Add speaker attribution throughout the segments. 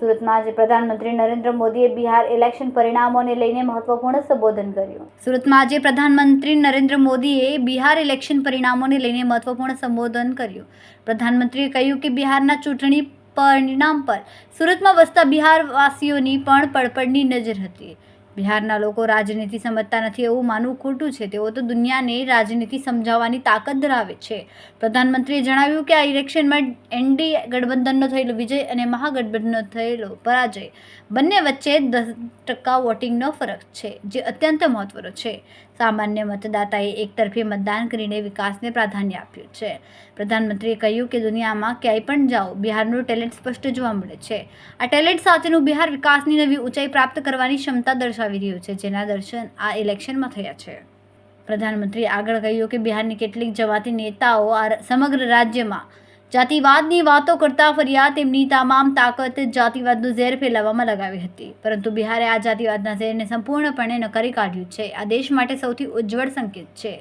Speaker 1: સુરતમાં આજે પ્રધાનમંત્રી નરેન્દ્ર મોદીએ બિહાર ઇલેક્શન પરિણામોને લઈને મહત્વપૂર્ણ સંબોધન કર્યું. સુરતમાં આજે પ્રધાનમંત્રી નરેન્દ્ર મોદીએ બિહાર ઇલેક્શન પરિણામોને લઈને મહત્વપૂર્ણ સંબોધન કર્યું. પ્રધાનમંત્રીએ કહ્યું કે બિહારના ચૂંટણી પરિણામ પર સુરતમાં વસતા બિહારવાસીઓની પણ પડપડની નજર હતી. બિહારના લોકો રાજનીતિ સમજતા નથી એવું માનવું ખોટું છે. તેઓ તો દુનિયાને રાજનીતિ સમજાવવાની તાકાત ધરાવે છે. પ્રધાનમંત્રીએ જણાવ્યું કે આ ઇલેક્શનમાં એનડીએ ગઠબંધનનો થયેલો વિજય અને મહાગઠબંધનનો થયેલો પરાજય બંને વચ્ચે દસ ટકા વોટિંગનો ફરક છે, જે અત્યંત મહત્વનો છે. સામાન્ય મતદાતાએ એકતરફી મતદાન કરીને વિકાસને પ્રાધાન્ય આપ્યું છે. પ્રધાનમંત્રીએ કહ્યું કે દુનિયામાં ક્યાંય પણ જાઓ, બિહારનું ટેલેન્ટ સ્પષ્ટ જોવા મળે છે. આ ટેલેન્ટ સાથેનું બિહાર વિકાસની નવી ઊંચાઈ પ્રાપ્ત કરવાની ક્ષમતા દર્શાવી રહ્યું છે જેના દર્શન આ ઇલેક્શનમાં થયા છે પ્રધાનમંત્રીએ આગળ કહ્યું કે બિહારની કેટલીક જમાતી નેતાઓ આ સમગ્ર રાજ્યમાં જાતિવાદની વાતો કરતા ફર્યા તેમની તમામ તાકાત જાતિવાદનું ઝેર ફેલાવવામાં લગાવી હતી પરંતુ બિહારે આ જાતિવાદના ઝેરને સંપૂર્ણપણે નકારી કાઢ્યું છે આ દેશ માટે સૌથી ઉજ્જવળ સંકેત છે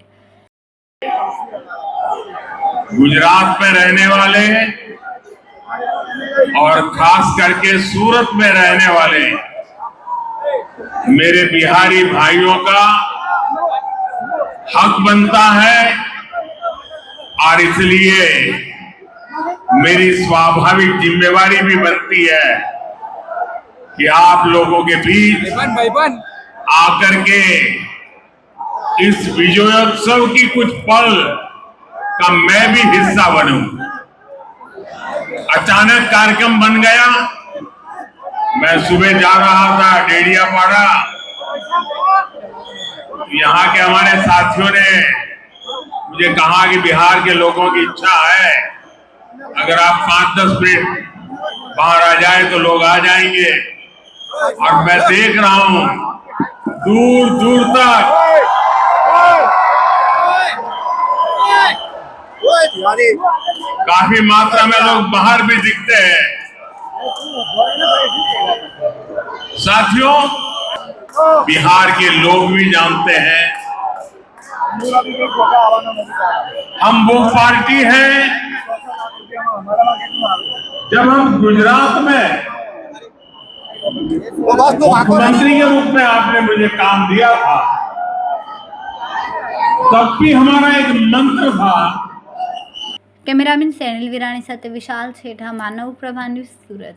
Speaker 2: गुजरात में रहने वाले और खास करके सूरत में रहने वाले मेरे बिहारी भाइयों का हक बनता है और इसलिए मेरी स्वाभाविक जिम्मेवारी भी बनती है कि आप लोगों के बीच आकर के इस विजयोत्सव की कुछ पल का मैं भी हिस्सा बनूं। अचानक कार्यक्रम बन गया। मैं सुबह जा रहा था, डेडिया पाड़ा। यहाँ के हमारे साथियों ने मुझे कहा कि बिहार के लोगों की इच्छा है, अगर आप पाँच दस मिनट बाहर आ जाए तो लोग आ जाएँगे। और मैं देख रहा हूँ, दूर दूर तक। काफ़ी मात्रा में लोग बाहर भी दिखते हैं। साथियों बिहार के लोग भी जानते हैं हम वो पार्टी है जब हम गुजरात में मुख्यमंत्री के रूप में आपने मुझे काम दिया था तब भी हमारा एक मंत्र था
Speaker 1: કેમેરામેન સેનિલ વિરાણી સાથે વિશાલ છેઠા માનવ પ્રભા ન્યૂઝ સુરત